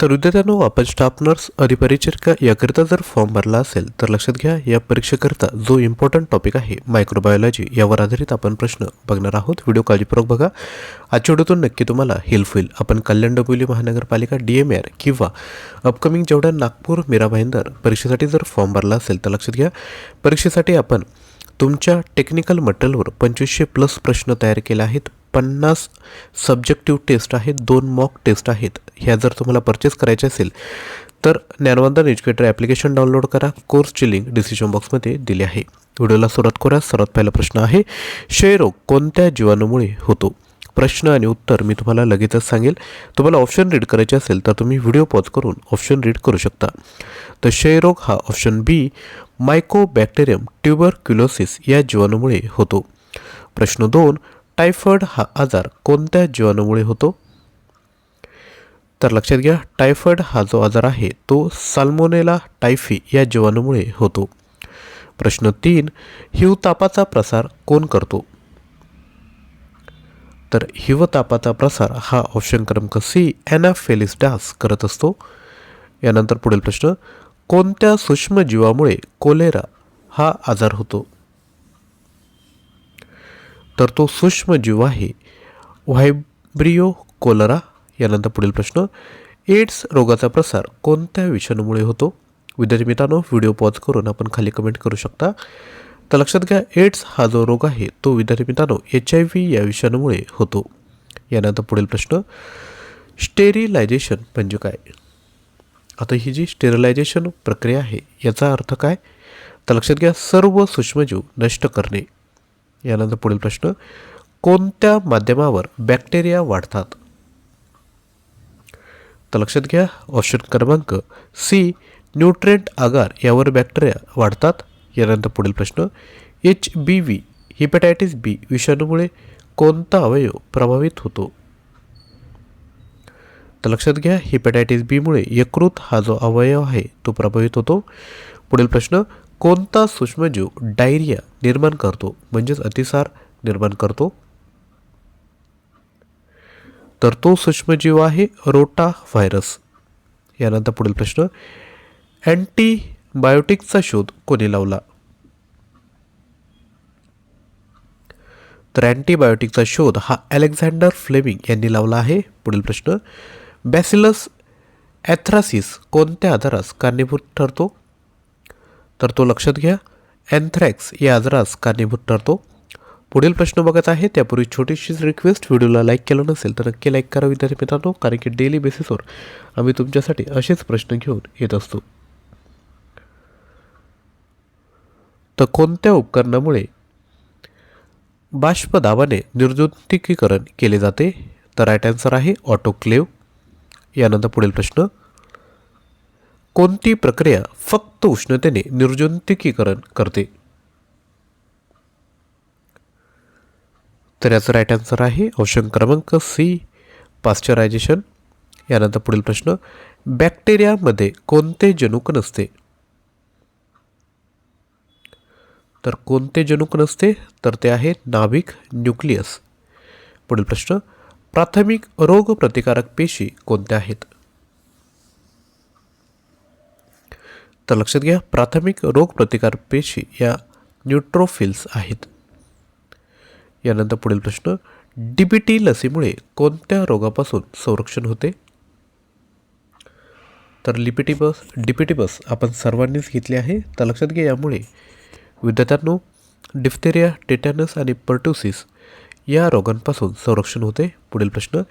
तर विद्यार्थ्यांनो आपण स्टाफ नर्स अधिपरिचरिका याकरिता जर फॉर्म भरला असेल तर लक्षात घ्या या परीक्षेकरिता जो इम्पॉर्टंट टॉपिक आहे मायक्रोबायोलॉजी यावर आधारित आपण प्रश्न बघणार आहोत. व्हिडिओ काळजीपूर्वक बघा. आजच्या व्हिडिओतून नक्की तुम्हाला हेल्प होईल आपण कल्याण डोंबिवली महानगरपालिका डी एम आर किंवा अपकमिंग जेवढ्या नागपूर मीरा भाईंदर परीक्षेसाठी जर फॉर्म भरला असेल तर लक्षात घ्या. परीक्षेसाठी आपण तुमच्या टेक्निकल मटेरियलवर पंचवीसशे प्लस प्रश्न तयार केले आहेत. पन्नास सब्जेक्टिव्ह टेस्ट आहेत दोन मॉक टेस्ट आहेत. ह्या जर तुम्हाला परचेस करायचे असेल तर ज्ञानवंदन एज्युकेटर ॲप्लिकेशन डाउनलोड करा. कोर्सची लिंक डिसिशन बॉक्समध्ये दिली आहे. व्हिडिओला सुरुवात करा. सर्वात पहिला प्रश्न आहे क्षयरोग कोणत्या जीवाणूमुळे होतो? प्रश्न आणि उत्तर मी तुम्हाला लगेचच सांगेल. तुम्हाला ऑप्शन रीड करायचे असेल तर तुम्ही व्हिडिओ पॉज करून ऑप्शन रीड करू शकता. तर क्षयरोग हा ऑप्शन बी मायकोबॅक्टेरियम ट्युबरक्युलोसिस या जीवाणूमुळे होतो. प्रश्न दोन टायफॉइड हा आजार कोणत्या जीवाणूमुळे होतो? तर लक्षात घ्या टायफॉइड हा जो आजार आहे तो साल्मोनेला टायफी या जीवाणूमुळे होतो. प्रश्न तीन हिवतापाचा प्रसार कोण करतो? तर हिवतापाचा प्रसार हा ऑप्शन क्रमांक सी ॲनाफेलिस डास करत असतो. यानंतर पुढील प्रश्न कोणत्या सूक्ष्मजीवामुळे कोलेरा हा आजार होतो? तर तो सूक्ष्मजीव आहे. व्हायब्रिओ कोलरा यानंतर पुढील प्रश्न. एड्स रोगाचा प्रसार कोणत्या विषाणूमुळे होतो? विद्यार्थी मित्रांनो व्हिडिओ पॉज करून आपण खाली कमेंट करू शकता. तर लक्षात घ्या एड्स हा जो रोग आहे तो विद्यार्थी मित्रांनो एच आय व्ही या विषाणूमुळे होतो. यानंतर पुढील प्रश्न. स्टेरिलायझेशन म्हणजे काय? आता ही जी स्टेरिलायझेशन प्रक्रिया आहे याचा अर्थ काय? तर लक्षात घ्या सर्व सूक्ष्मजीव नष्ट करणे. यानंतर पुढील प्रश्न कोणत्या माध्यमावर बॅक्टेरिया वाढतात? तर लक्षात घ्या ऑप्शन क्रमांक सी न्यूट्रेंट आगार यावर बॅक्टेरिया वाढतात. यानंतर पुढील प्रश्न H B V hepatitis B विषाणूमुळे कोणता अवयव प्रभावित होतो? तर लक्षात घ्या हिपॅटायटिस बीमुळे यकृत हा जो अवयव आहे तो प्रभावित होतो. पुढील प्रश्न कोणता सूक्ष्मजीव डायरिया निर्माण करतो? म्हणजेच अतिसार निर्माण करतो. तर तो सूक्ष्मजीव आहे रोटा व्हायरस यानंतर पुढील प्रश्न. अँटीबायोटिकचा शोध कोणी लावला? तर अँटीबायोटिकचा शोध हा अलेक्झांडर फ्लेमिंग यांनी लावला आहे. पुढील प्रश्न. बॅसिलस ॲथ्रासिस कोणत्या आजारास कारणीभूत ठरतो? तर तो लक्षात घ्या. अँथ्रॅक्स या आजारास कारणीभूत ठरतो. पुढील प्रश्न बघत आहे. त्यापूर्वी छोटीशीच रिक्वेस्ट व्हिडिओला लाईक केलं नसेल तर नक्की लाईक करा विद्यार्थी मित्रांनो कारण की डेली बेसिसवर आम्ही तुमच्यासाठी असेच प्रश्न घेऊन येत असतो. तर कोणत्या उपकरणामुळे बाष्पदाबाने निर्जंतुकीकरण केले जाते? तर राईट आन्सर आहे ऑटोक्लेव यानंतर पुढील प्रश्न. कोणती प्रक्रिया फक्त उष्णतेने निर्जंतुकीकरण करते? तर याचं राईट आन्सर आहे ऑप्शन क्रमांक सी पाश्चरायझेशन यानंतर पुढील प्रश्न बॅक्टेरियामध्ये कोणते जनुक नसते? तर कोणते जनुक नसते? तर ते आहे नाभिक न्यूक्लियस. पुढील प्रश्न प्राथमिक रोगप्रतिकारक पेशी कोणत्या आहेत? तर लक्षात घ्या प्राथमिक रोगप्रतिकार पेशी या न्यूट्रोफिल्स आहेत. यानंतर पुढील प्रश्न डीबीटी लसीमुळे कोणत्या रोगापासून संरक्षण होते? तर लिपिटी बस डीपीटी बस आपण सर्वांनीच घेतली आहे. तर लक्षात घ्या यामुळे विद्यार्थ्यांनो डिफ्थेरिया टेटॅनस आणि पर्ट्युसिस या रोगांपासून संरक्षण होते. पुढील प्रश्न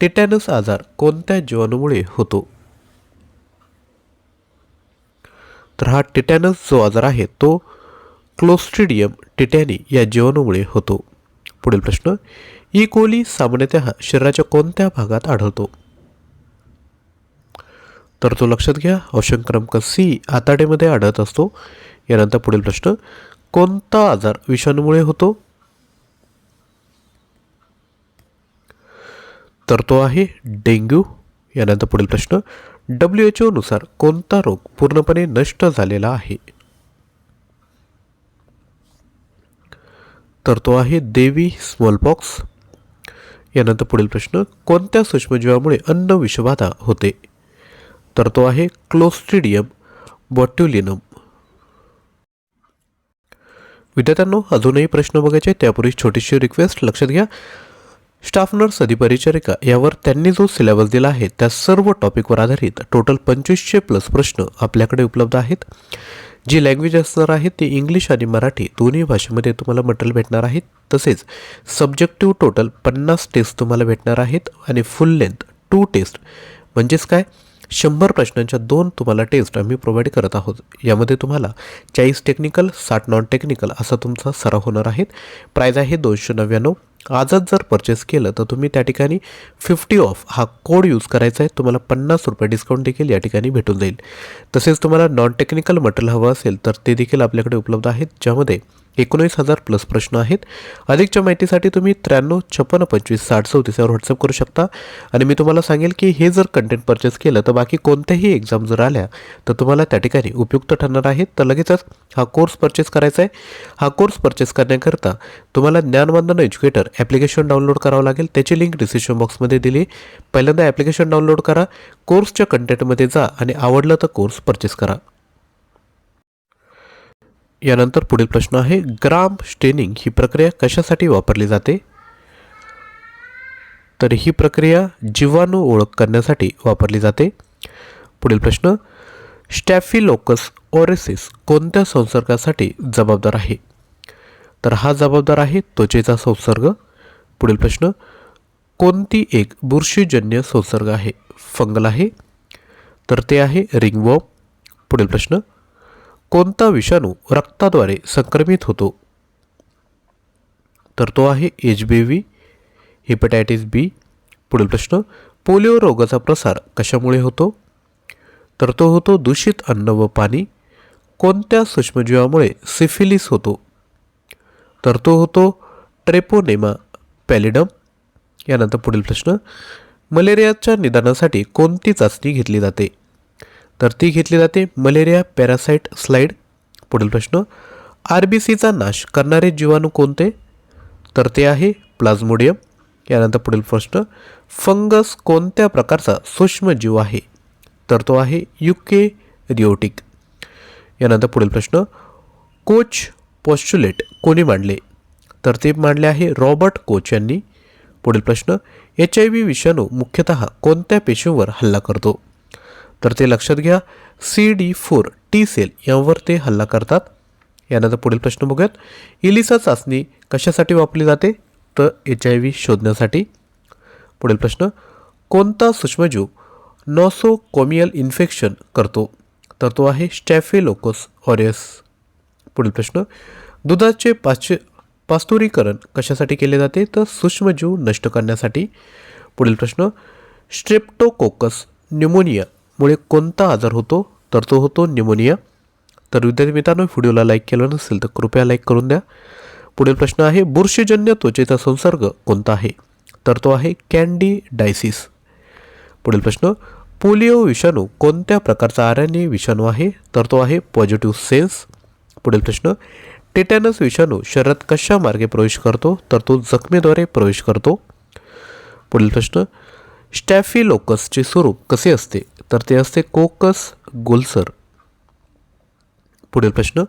टेटॅनस आजार कोणत्या जीवाणूमुळे होतो? तर हा टिटॅनस जो आजार आहे तो क्लोस्ट्रिडियम टिटॅनी या जीवाणूमुळे होतो. पुढील प्रश्न ई. कोली सामान्यतः शरीराच्या कोणत्या भागात आढळतो? तर तो लक्षात घ्या ऑप्शन क्रमांक सी आताडेमध्ये आढळत असतो. यानंतर पुढील प्रश्न कोणता आजार विषाणूमुळे होतो? तर तो आहे डेंग्यू. यानंतर पुढील प्रश्न डब्ल्यू एच ओनुसार कोणता रोग पूर्णपणे नष्ट झालेला आहे? तर तो आहे देवी स्मॉलपॉक्स यानंतर पुढील प्रश्न कोणत्या सूक्ष्मजीवामुळे अन्न विषबाधा होते? तर तो आहे क्लोस्ट्रिडियम बॉट्युलिनम विद्यार्थ्यांनो अजूनही प्रश्न बघायचे त्यापूर्वी छोटीशी रिक्वेस्ट लक्षात घ्या. स्टाफ नर्स अधिपरिचारिका यावर त्यांनी जो सिलेबस दिला आहे त्या सर्व टॉपिकवर आधारित टोटल पंचवीसशे प्लस प्रश्न आपल्याकडे उपलब्ध आहेत. जी लँग्वेज असणार आहे ती इंग्लिश आणि मराठी दोन्ही भाषेमध्ये तुम्हाला मटेरियल भेटणार आहेत तसेच सब्जेक्टिव्ह टोटल पन्नास टेस्ट तुम्हाला भेटणार आहेत आणि फुल लेंथ टू टेस्ट म्हणजेच काय? शंभर प्रश्नांच्या दोन तुम्हाला टेस्ट आम्ही प्रोव्हाइड करत आहोत. यामध्ये तुम्हाला चाळीस टेक्निकल साठ नॉन टेक्निकल असा तुमचा सराव होणार आहे. प्राईज आहे दोनशे नव्याण्णव. आजच जर परचेस केलं तर तुम्ही त्या ठिकाणी फिफ्टी ऑफ हा कोड यूज करायचा आहे. तुम्हाला पन्नास रुपये डिस्काउंट देखील या ठिकाणी भेटून जाईल. तसेच तुम्हाला नॉन टेक्निकल मटेरियल हवं असेल तर ते देखील आपल्याकडे उपलब्ध आहेत ज्यामध्ये एकोणीस हजार प्लस प्रश्न आहेत. अधिकच्या माहितीसाठी तुम्ही त्र्याण्णव छप्पन्न पंचवीस साठ चौतीसवर व्हॉट्सअप करू शकता. आणि मी तुम्हाला सांगेल की हे जर कंटेंट परचेस केलं तर बाकी कोणत्याही एक्झाम जर आल्या तर तुम्हाला त्या ठिकाणी उपयुक्त ठरणार आहेत तर लगेचच हा कोर्स परचेस करायचा आहे. हा कोर्स परचेस करण्याकरता तुम्हाला ज्ञानवंदन एज्युकेटर ॲप्लिकेशन डाउनलोड करावं लागेल. त्याची लिंक डिस्क्रिप्शन बॉक्समध्ये दिली. पहिल्यांदा ॲप्लिकेशन डाउनलोड करा. कोर्सच्या कंटेंटमध्ये जा आणि आवडलं तर कोर्स परचेस करा. यानंतर पुढील प्रश्न आहे ग्राम स्टेनिंग ही प्रक्रिया कशासाठी वापरली जाते? तर ही प्रक्रिया जीवाणू ओळख करण्यासाठी वापरली जाते. पुढील प्रश्न स्टॅफिलोकस ओरेसिस कोणत्या संसर्गासाठी जबाबदार आहे? तर हा जबाबदार आहे त्वचेचा संसर्ग. पुढील प्रश्न कोणती एक बुरशीजन्य संसर्ग आहे? फंगल आहे. तर ते आहे रिंगवॉम पुढील प्रश्न कोणता विषाणू रक्ताद्वारे संक्रमित होतो? तर तो आहे H B V hepatitis B पुढील प्रश्न पोलिओ रोगाचा प्रसार कशामुळे होतो? तर तो होतो दूषित अन्न व पाणी. कोणत्या सूक्ष्मजीवामुळे सिफिलिस होतो? तर तो होतो ट्रेपोनेमा पॅलिडम. यानंतर पुढील प्रश्न मलेरियाच्या निदानासाठी कोणती चाचणी घेतली जाते? तर ती घेतली जाते मलेरिया पॅरासाईट स्लाइड. पुढील प्रश्न आर बी सीचा नाश करणारे जीवाणू कोणते? तर ते आहे प्लाझ्मोडियम. यानंतर पुढील प्रश्न फंगस कोणत्या प्रकारचा सूक्ष्मजीव आहे? तर तो आहे युके रिओटिक यानंतर पुढील प्रश्न कोच पॉस्च्युलेट कोणी मांडले? तर ते मांडले आहे रॉबर्ट कोच यांनी. पुढील प्रश्न एच आय व्ही विषाणू मुख्यतः कोणत्या पेशींवर हल्ला करतो? तर ते लक्षात घ्या. C D four T cell यांवर ते हल्ला करतात. यानंतर पुढील प्रश्न बघूयात. इलिसा चाचणी कशासाठी वापरली जाते? तर एच आय व्ही शोधण्यासाठी. पुढील प्रश्न कोणता सूक्ष्मजीव नॉसोकोमियल इन्फेक्शन करतो? तर तो आहे स्टॅफेलोकोस ऑरियस पुढील प्रश्न दुधाचे पाश्च पास्तुरीकरण कशासाठी केले जाते? तर सूक्ष्मजीव नष्ट करण्यासाठी. पुढील प्रश्न स्ट्रेप्टोकोकस मुळे कोणता आजार होतो तर तो होतो न्युमोनिया तर विद्यार्थी मित्रांनो व्हिडिओला लाईक केलं नसेल तर कृपया लाईक करून द्या. पुढील प्रश्न आहे बुरशीजन्य त्वचेचा संसर्ग कोणता आहे? तर तो आहे कॅन्डी डायसिस पुढील प्रश्न पोलिओ विषाणू कोणत्या प्रकारचा आर एन ए विषाणू आहे? तर तो आहे पॉझिटिव्ह सेन्स पुढील प्रश्न टेटॅनस विषाणू शरीरात कशा मार्गे प्रवेश करतो? तर तो जखमेद्वारे प्रवेश करतो. पुढील प्रश्न स्टॅफिलोकसचे स्वरूप कसे असते? तर ते असते कोकस गोलसर. पुढील प्रश्न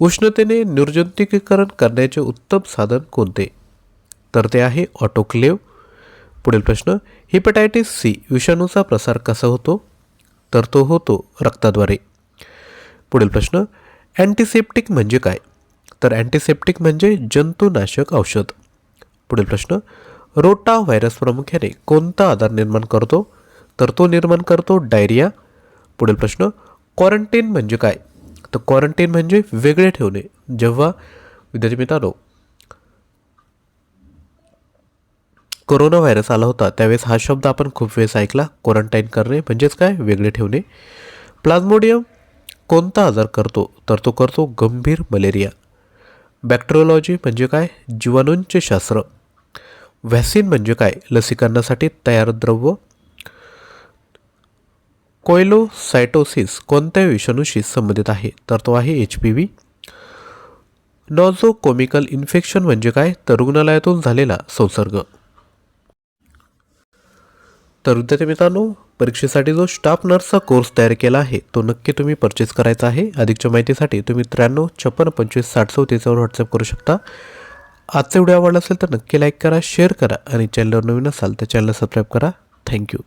उष्णतेने निर्जंतुकीकरण करण्याचे उत्तम साधन कोणते? तर ते आहे ऑटोक्लेव. पुढील प्रश्न हिपॅटायटिस सी विषाणूचा प्रसार कसा होतो? तर तो होतो रक्ताद्वारे. पुढील प्रश्न अँटीसेप्टिक म्हणजे काय? तर अँटीसेप्टिक म्हणजे जंतुनाशक औषध. पुढील प्रश्न रोटा व्हायरस प्रामुख्याने कोणता आधार निर्माण करतो? तर तो निर्माण करतो डायरिया. पुढील प्रश्न क्वारंटीन म्हणजे काय? तर क्वारंटीन म्हणजे वेगळे ठेवणे. जेव्हा विद्यार्थी मित्रांनो कोरोना व्हायरस आला होता त्यावेळेस हा शब्द आपण खूप वेळेस ऐकला. क्वारंटाईन करणे म्हणजेच काय? वेगळे ठेवणे. प्लाझ्मोडियम कोणता आजार करतो? तर तो करतो गंभीर मलेरिया. बॅक्टेरियोलॉजी म्हणजे काय? जीवाणूंचे शास्त्र. व्हॅसिन म्हणजे काय? लसीकरणासाठी तयार द्रव्य. कोयलोसायटोसिस कोणत्या विषाणूशी संबंधित आहे तर तो आहे H P V nosocomial infection म्हणजे काय? तर रुग्णालयातून झालेला संसर्ग. तर विद्यार्थी मित्रांनो परीक्षेसाठी जो स्टाफ नर्सचा कोर्स तयार केला आहे तो नक्की तुम्ही परचेस करायचा आहे. अधिकच्या माहितीसाठी तुम्ही त्र्याण्णव छप्पन्न पंचवीस साठ चौतीसवर व्हॉट्सअप करू शकता. आजचा व्हिडिओ आवडला असेल तर नक्की लाईक करा शेअर करा आणि चॅनलवर नवीन असाल तर चॅनलला सबस्क्राईब करा. थँक्यू